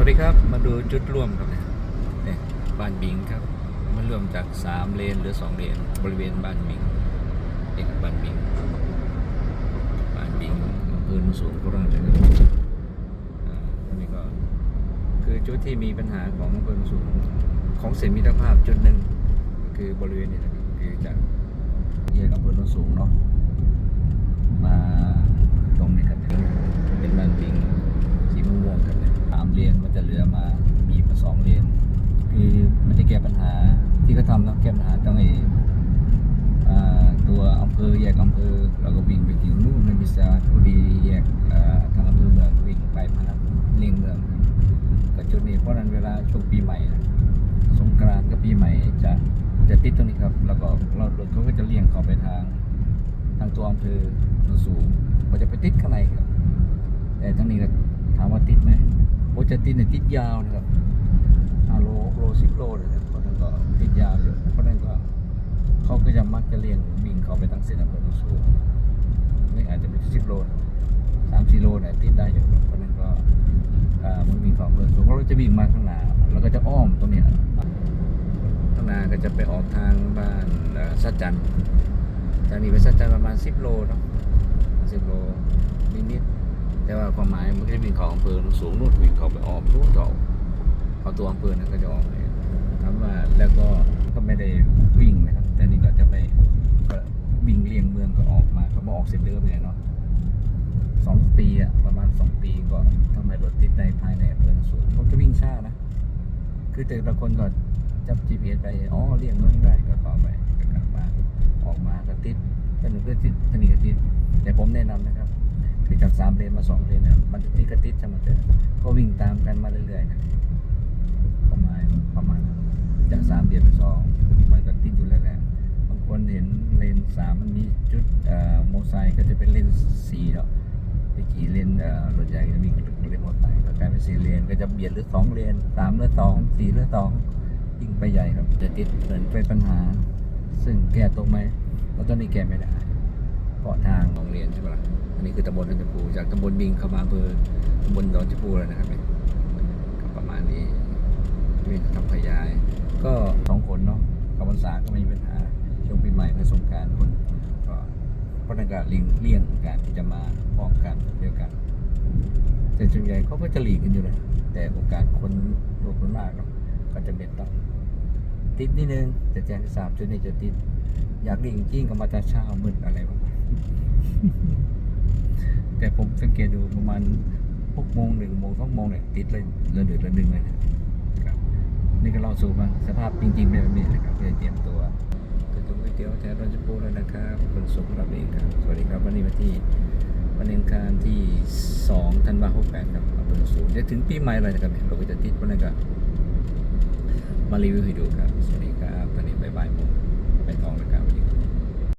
สวัสดีครับ มาดูจุดร่วมครับเนี่ยเนี่ยบ้านบิงครับ มันร่วมจาก 3 เลนหรือ 2 เลน บริเวณบ้านบิงเอกบ้านบิง บ้านบิงอำเภอโนนสูงโคราชนะครับอ่าอันนี้ก็คือจุดที่มีปัญหาของอำเภอโนนสูงของเส้นมิตรภาพจุดหนึ่งก็คือบริเวณนี้นะครับคือจากแยกอำเภอโนนสูงเนาะมาตรงนี้ครับเป็นบ้านปิงสีม่วงๆครับเนี่ยสามเลนมันจะเหลือมามีมาสองเลนคือมันจะ แก้ปัญหาที่เขาทำเนาะแก้ปัญหาตรงไอ้ตัวอำเภอแยกอำเภอเราก็วิ่งไปถึงนู่นในมิสาทุรีแยกทางอำเภอเมืองวิ่งไปพนัสเลียงเมืองครับแต่จุดนี้เพราะนั้นเวลาช่วงปีใหม่นะสงกรานต์กับปีใหม่จะจะติดตรงนี้ครับ แล้วก็เรารถเขาก็จะเลี่ยงเข้าไปทางทางตัวอำเภอสูงมันจะไปติดข้างในครับ แต่ทั้งนี้ก็ถามว่าติดไหมโอ้จะติดเนี่ยติดยาวนะครับ สิบโลเลยครับเพราะนั้นก็ติดยาวอยู่เพราะนั้นก็เขาก็จะมักจะเลี่ยงวิ่งเขาไปทางเส้นอำเภอโนนสูงนี่อาจจะเป็นสิบโลสามสี่โลเนี่ยติดได้อยู่เพราะนั้นก็อ่ามันวิ่งเขาอำเภอโนนสูงเราจะวิ่งมาข้างหน้าแล้วก็จะอ้อมตรงเนี้ยข้างหน้าก็จะไปออกทางบ้านสัจจันจากนี้ไปสักประมาณ10โลเนาะ10โลนิดๆแต่ว่าความหมายมันก็จะวิ่งเขาอำเภอสูงนู่นวิ่งเขาไปออมนู่นต่อเขาตัวอำเภอนั้นก็จะออก เลยถามว่าแล้วก็ก็ไม่ได้วิ่งนะครับ แต่นี่ก็จะไปก็วิ่งเลี่ยงเมืองก็ออกมาเขาบอกออกเส้นเดิมเนี่ยเนาะสองปีอะประมาณสองปีก็ทำไมรถติดในภายในอำเภอโนนสูงเขาจะวิ่งช้านะ คือแต่ละคนก็จับ GPS ไปอ๋อเลี่ยงเมืองได้ก็เข้าไปก็กลับมาออกมาก็ติดถนนก็ติดถนนก็ติดแต่ผมแนะนำนะครับคือจากสามเลนมาสองเลนเนี่ยมันจะติดก็ติดใช่ไหมเจอก็วิ่งตามกันมาเรื่อยๆนะประมาณประมาณนั้นจากสามเลนไปสองมันก็ติดอยู่แล้วแหละบางค นเห็นเลนสามมันมีจุดโมไซค์ก็จะเป็นเลนสี่แล้วไปขี่เลนเอ่อรถใหญ่ก็วิ่งเลนมอไซค์ก็กลายเป็นสี่เลนก็จะเบียดหรือสองเลนสามหรือสองสี่หรือสองยิ่งไปใหญ่ครับ จะติดเหมือนเป็นปัญหา ซึ่งแก้ตรงไหมเราตอนนี้แก้ไม่ได้เพราะทางโรงเรียนใช่ไหมล่ะอันนี้คือตำบลดอนชมพูจากตำบลบิงเข้ามาอำเภอตำบลดอนชพูแล้วนะครับก็ประมาณนี้วิ่งทำขยาย ก็สองคนเนาะกับวันษาก็ไม่มีปัญหา ช่วงปีใหม่และสงกรารคนก็พนักการเลี่ยงเลี่ยงการที่จะมาพร้อมกันเดียวกัน แต่ส่วนใหญ่เขาก็จะหลีกกันอยู่เลยแต่โอกาสคนรวมคนมากก็จะเป็นต้องติดนิดนึงแต่แจ้งให้ทราบจุดนี้จะติด อยากดิ่งจิ้งก็มาจะเช้ามืดอะไรประมาณแต่ผมสังเกตดูประมาณหกโมงหนึ่งโมงสองโมงเนี่ยติดเลยระเดือดระดึงเลยนะครับนี่ก็เล่าสู่มาสภาพจริงๆเป็นแบบนี้นะครับเพื่อเตรียมตัว ก๋วยเตี๋ยวแถวรอนชมพูแล้วนะครับคนสุขรับเองครับ สวัสดีครับวันนี้วันที่วันอังคารที่สองธันวาคมแปดครับอำเภอสูงจะถึงปีใหม่เลยนะครับเนี่ยเราก็จะติดวันนั้นก็มารีวิวให้ดูครับ สวัสดีครับตอนนี้บายบายผมไปกองเลย